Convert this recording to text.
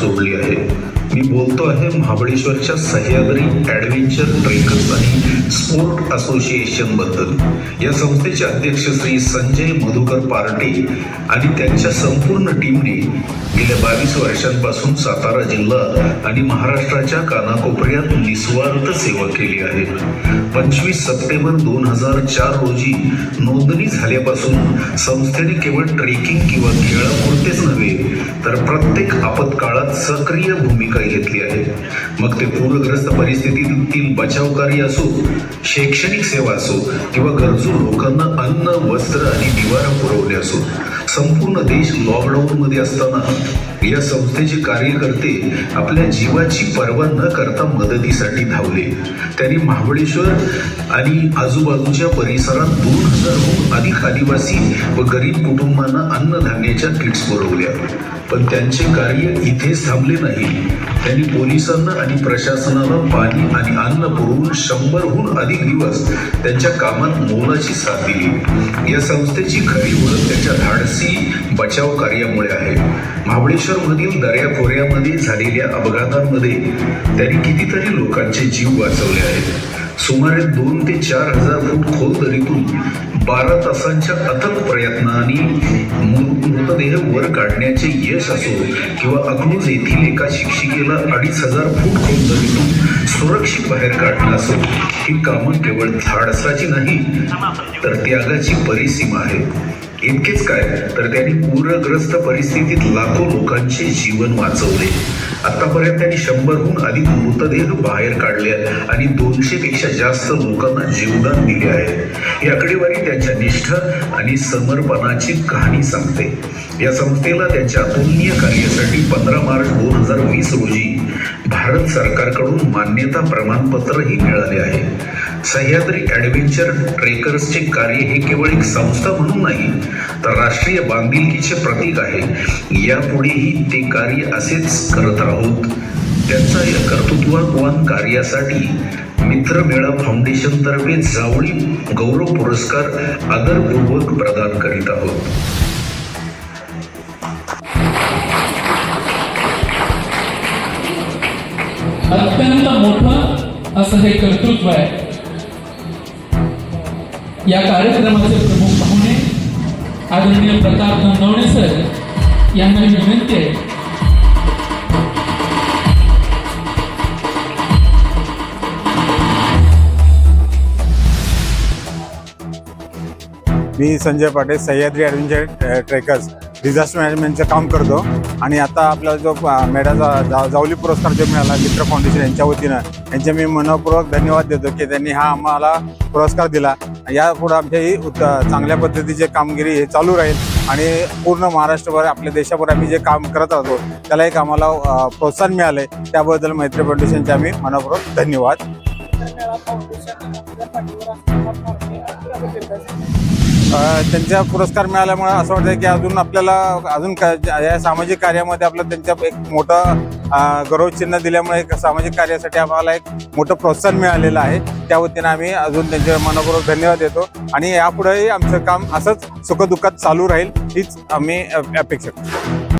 सोडली आहे. मी बोलतो आहे महाबळेश्वरच्या सह्याद्री ॲडव्हेंचर ट्रेकर्स आणि स्पोर्ट असोसिएशनबद्दल या संस्थेचे अध्यक्ष श्री संजय मधुकर पार्टी आणि त्यांच्या संपूर्ण टीमने गेल्या बावीस वर्षांपासून सातारा जिल्हा आणि महाराष्ट्राच्या कानाकोपऱ्यात निस्वार्थ सेवा केली आहे. पंचवीस सप्टेंबर दोन हजार चार रोजी नोंदणी झाल्यापासून संस्थेने केवळ ट्रेकिंग किंवा खेळापुरतेच नव्हे तर प्रत्येक आपत्काळात सक्रिय भूमिका घेतली आहे. मग ते पूरग्रस्त परिस्थितीतील बचाव कार्य असो शैक्षणिक सेवा असो किंवा गरजू लोकांना अन्न वस्त्र आणि निवारा पुरवणे असो संपूर्ण देश लॉकडाऊनमध्ये असताना या संस्थेचे कार्यकर्ते आपल्या जीवाची पर्वा न करता मदतीसाठी धावले. त्यांनी महाबळेश्वर आणि आजूबाजूच्या परिसरात दोन हजारहून अधिक आदिवासी व गरीब कुटुंबांना अन्नधान्याच्या किट्स पुरवल्या. पण त्यांचे कार्य इथेच थांबले नाही. त्यांनी पोलिसांना आणि प्रशासनाला पाणी आणि अन्न पुरवून शंभरहून अधिक दिवस त्यांच्या कामात मोलाची साथ दिली. या संस्थेची खरी ओळख त्यांच्या धाडसी बचाव कार्यामुळे आहे. महाबळेश्वरमधील दर्याखोऱ्यामध्ये झालेल्या अपघातांमध्ये त्यांनी कितीतरी लोकांचे जीव वाचवले आहेत. सुमारे दोन ते चार हजार फूट खोल दरीतून बारा तासांच्या अथक प्रयत्नाने मृतदेह वर काढण्याचे यश असो किंवा अकलूज येथील एका शिक्षिकेला अडीच हजार फूट खोल दरीतून सुरक्षित बाहेर काढणं असो ही कामं केवळ धाडसाची नाही तर त्यागाची परिसीमा आहे. इतकेच काय तर त्यांनी पूरग्रस्त परिस्थितीत लाखो लोकांचे जीवन वाचवले. आतापर्यंत त्यांनी शंभरहून अधिक मृतदेह बाहेर काढले आहेत आणि दोनशे पेक्षा जास्त लोकांना जीवदान दिले आहे. ही आकडेवारी त्यांच्या निष्ठा आणि समर्पणाची कहाणी सांगते. या संस्थेला त्यांच्या अतुलनीय कार्यासाठी पंधरा मार्च दोन हजार वीस रोजी भारत सरकारकडून मान्यता प्रमाणपत्रही मिळाले आहे. सह्याद्री ॲडव्हेंचर ट्रेकर्सचे कार्य हे केवळ एक संस्था म्हणून नाही तर राष्ट्रीय बांधिलकीचे प्रतीक आहे. यापुढेही ते कार्य असेच करत आहोत त्यांचा या कर्तृत्ववान कार्यासाठी मित्रमेळा फाउंडेशन तर्फे जावळी गौरव पुरस्कार आदरपूर्वक प्रदान करीत आहोत. अत्यंत मोठं असं हे कर्तृत्व आहे. या कार्यक्रमाचे प्रमुख पाहुणे आदरणीय प्रताप नंदवणे सर यांना मी विनंती आहे. मी Sanjay Patil Sahyadri adventure trekkers disaster मॅनेजमेंटचं काम करतो. आणि आता आपला जो मेडाचा जा जावली पुरस्कार जो मिळाला मित्र फाउंडेशन यांच्या वतीनं यांचे मी मनपूर्वक धन्यवाद देतो की त्यांनी हा आम्हाला पुरस्कार दिला. यापुढे आमच्या ही उत चांगल्या पद्धतीचे कामगिरी हे चालू राहील आणि पूर्ण महाराष्ट्रभर आपल्या देशाभर आम्ही जे काम करत राहतो त्याला एक आम्हाला प्रोत्साहन मिळालं आहे त्याबद्दल मैत्री फाउंडेशनचे आम्ही मनपूर्वक धन्यवाद. त्यांच्या पुरस्कार मिळाल्यामुळे असं वाटतं की अजून आपल्याला अजून या सामाजिक कार्यामध्ये आपलं त्यांच्या एक मोठं गौरवचिन्ह दिल्यामुळे एक सामाजिक कार्यासाठी आम्हाला एक मोठं प्रोत्साहन मिळालेलं आहे. त्या वतीनं आम्ही अजून त्यांचे मनपूर्वक धन्यवाद देतो आणि यापुढेही आमचं काम असंच सुखदुःखात चालू राहील हीच आम्ही अपेक्षा करतो.